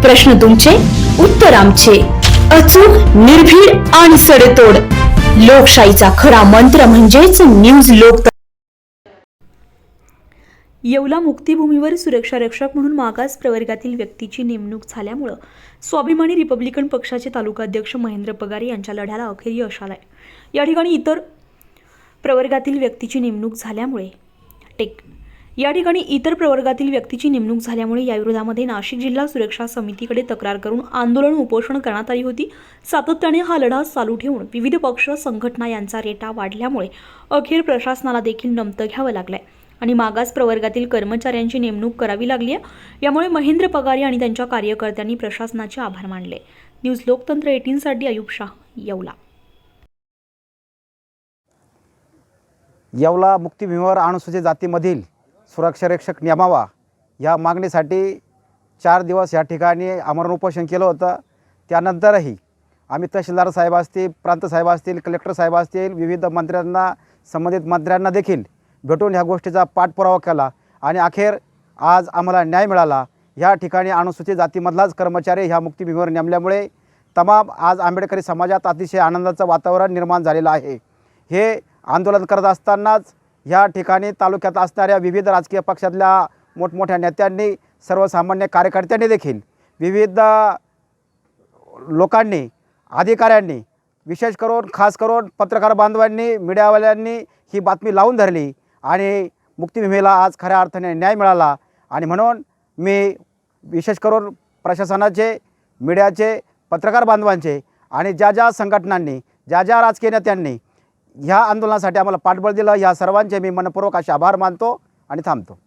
प्रश्न तुमचे उत्तर आमचे. अचूक निर्भीड आणि सडेतोड. लोकशाहीचा खरा मंत्र म्हणजेच न्यूज लोक येवला मुक्तीभूमीवर सुरक्षा रक्षक म्हणून मागास प्रवर्गातील व्यक्तीची नेमणूक झाल्यामुळं स्वाभिमानी रिपब्लिकन पक्षाचे तालुकाध्यक्ष महेंद्र पगारे यांच्या लढ्याला अखेर यश आहे या ठिकाणी इतर प्रवर्गातील व्यक्तीची नेमणूक झाल्यामुळे टेक या ठिकाणी इतर प्रवर्गातील व्यक्तीची नेमणूक झाल्यामुळे या विरोधामध्ये नाशिक जिल्हा सुरक्षा समितीकडे तक्रार करून आंदोलन उपोषण करण्यात आली होती. सातत्याने हा लढा चालू ठेवून विविध पक्ष संघटना यांचा रेटा वाढल्यामुळे अखेर प्रशासनाला देखील नमतं घ्यावं लागलंय आणि मागास प्रवर्गातील कर्मचाऱ्यांची नेमणूक करावी लागली आहे. यामुळे महेंद्र पगारे आणि त्यांच्या कार्यकर्त्यांनी प्रशासनाचे आभार मानले. न्यूज लोकतंत्र एटीनसाठी अयुब शाह येवला. येवला मुक्तीभूमीवर अनुसूचित जातीमधील सुरक्षारक्षक नेमावा या मागणीसाठी चार दिवस या ठिकाणी आमरण उपोषण केलं होतं. त्यानंतरही आम्ही तहसीलदार साहेब असतील प्रांत साहेब असतील कलेक्टर साहेब असतील विविध मंत्र्यांना संबंधित मंत्र्यांना देखील भेटून ह्या गोष्टीचा पाठपुरावा केला आणि अखेर आज आम्हाला न्याय मिळाला. ह्या ठिकाणी अनुसूचित जातीमधलाच कर्मचारी ह्या मुक्तीभूमीवर नेमल्यामुळे तमाम आज आंबेडकरी समाजात अतिशय आनंदाचं वातावरण निर्माण झालेलं आहे. हे आंदोलन करत असतानाच ह्या ठिकाणी तालुक्यात असणाऱ्या विविध राजकीय पक्षातल्या मोठमोठ्या नेत्यांनी सर्वसामान्य कार्यकर्त्यांनी देखील विविध लोकांनी अधिकाऱ्यांनी विशेष करून खास करून पत्रकार बांधवांनी मीडियावाल्यांनी ही बातमी लावून धरली आणि मुक्तिभूमीला आज खऱ्या अर्थाने न्याय मिळाला आणि म्हणून मी विशेष करून प्रशासनाचे मीडियाचे पत्रकार बांधवांचे आणि ज्या ज्या संघटनांनी ज्या ज्या राजकीय नेत्यांनी ह्या आंदोलनासाठी आम्हाला पाठबळ दिलं. ह्या सर्वांचे मी मनपूर्वक असे आभार मानतो आणि थांबतो.